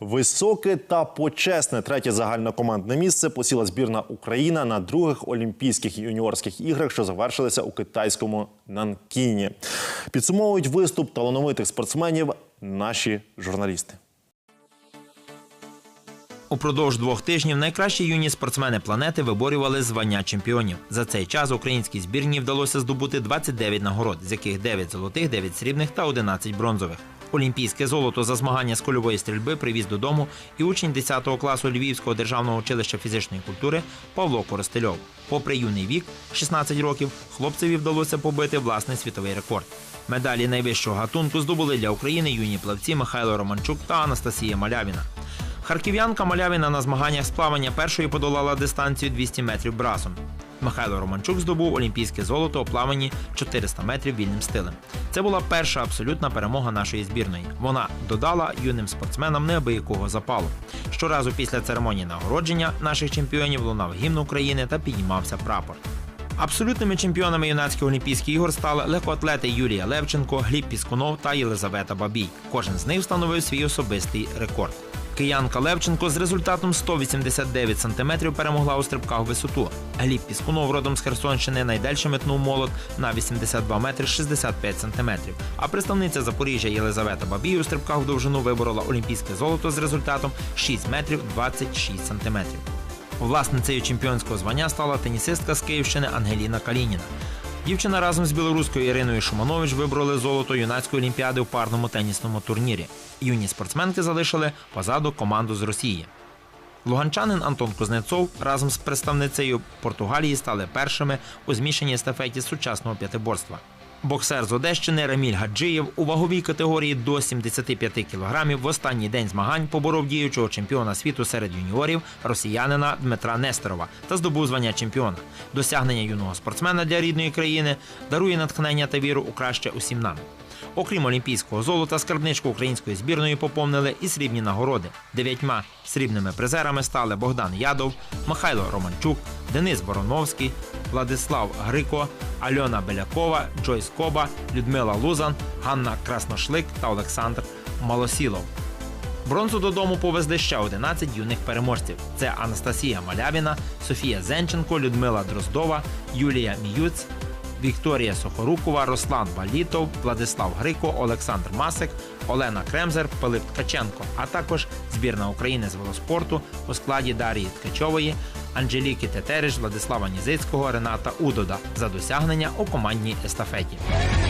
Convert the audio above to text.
Високе та почесне третє загальнокомандне місце посіла збірна Україна на других Олімпійських юніорських іграх, що завершилися у китайському Нанкіні. Підсумовують виступ талановитих спортсменів наші журналісти. Упродовж двох тижнів найкращі юні спортсмени планети виборювали звання чемпіонів. За цей час українській збірні вдалося здобути 29 нагород, з яких 9 золотих, 9 срібних та 11 бронзових. Олімпійське золото за змагання з кульової стрільби привіз додому і учень 10 класу Львівського державного училища фізичної культури Павло Коростельов. Попри юний вік, 16 років, хлопцеві вдалося побити власний світовий рекорд. Медалі найвищого гатунку здобули для України юні плавці Михайло Романчук та Анастасія Малявіна. Харків'янка Малявіна на змаганнях з плавання першою подолала дистанцію 200 метрів брасом. Михайло Романчук здобув олімпійське золото у плаванні 400 метрів вільним стилем. Це була перша абсолютна перемога нашої збірної. Вона додала юним спортсменам неабиякого запалу. Щоразу після церемонії нагородження наших чемпіонів лунав гімн України та піднімався прапор. Абсолютними чемпіонами юнацьких олімпійських ігор стали легкоатлети Юлія Левченко, Гліб Піскунов та Єлизавета Бабій. Кожен з них встановив свій особистий рекорд. Киянка Левченко з результатом 189 см перемогла у стрибках висоту. Гліб Піскунов родом з Херсонщини найдальше метнув молот на 82 метри 65 см. А представниця Запоріжжя Єлизавета Бабій у стрибках в довжину виборола олімпійське золото з результатом 6 метрів 26 см. Власницею чемпіонського звання стала тенісистка з Київщини Ангеліна Калініна. Дівчина разом з білоруською Іриною Шуманович вибороли золото юнацької олімпіади у парному тенісному турнірі. Юні спортсменки залишили позаду команду з Росії. Луганчанин Антон Кузнецов разом з представницею Португалії стали першими у змішаній естафеті сучасного п'ятиборства. Боксер з Одещини Реміль Гаджиєв у ваговій категорії до 75 кілограмів в останній день змагань поборов діючого чемпіона світу серед юніорів росіянина Дмитра Нестерова та здобув звання чемпіона. Досягнення юного спортсмена для рідної країни дарує натхнення та віру у краще усім нам. Окрім олімпійського золота, скарбничку української збірної поповнили і срібні нагороди. Дев'ятьма срібними призерами стали Богдан Ядов, Михайло Романчук, Денис Вороновський, Владислав Грико, Альона Белякова, Джойс Коба, Людмила Лузан, Ганна Красношлик та Олександр Малосілов. Бронзу додому повезли ще 11 юних переможців: це Анастасія Малявіна, Софія Зенченко, Людмила Дроздова, Юлія Міюц, Вікторія Сохорукова, Руслан Валітов, Владислав Грико, Олександр Масик, Олена Кремзер, Пилип Ткаченко, а також збірна України з велоспорту у складі Дарії Ткачової, Анжеліки Тетериш, Владислава Нізицького, Рената Удода за досягнення у командній естафеті.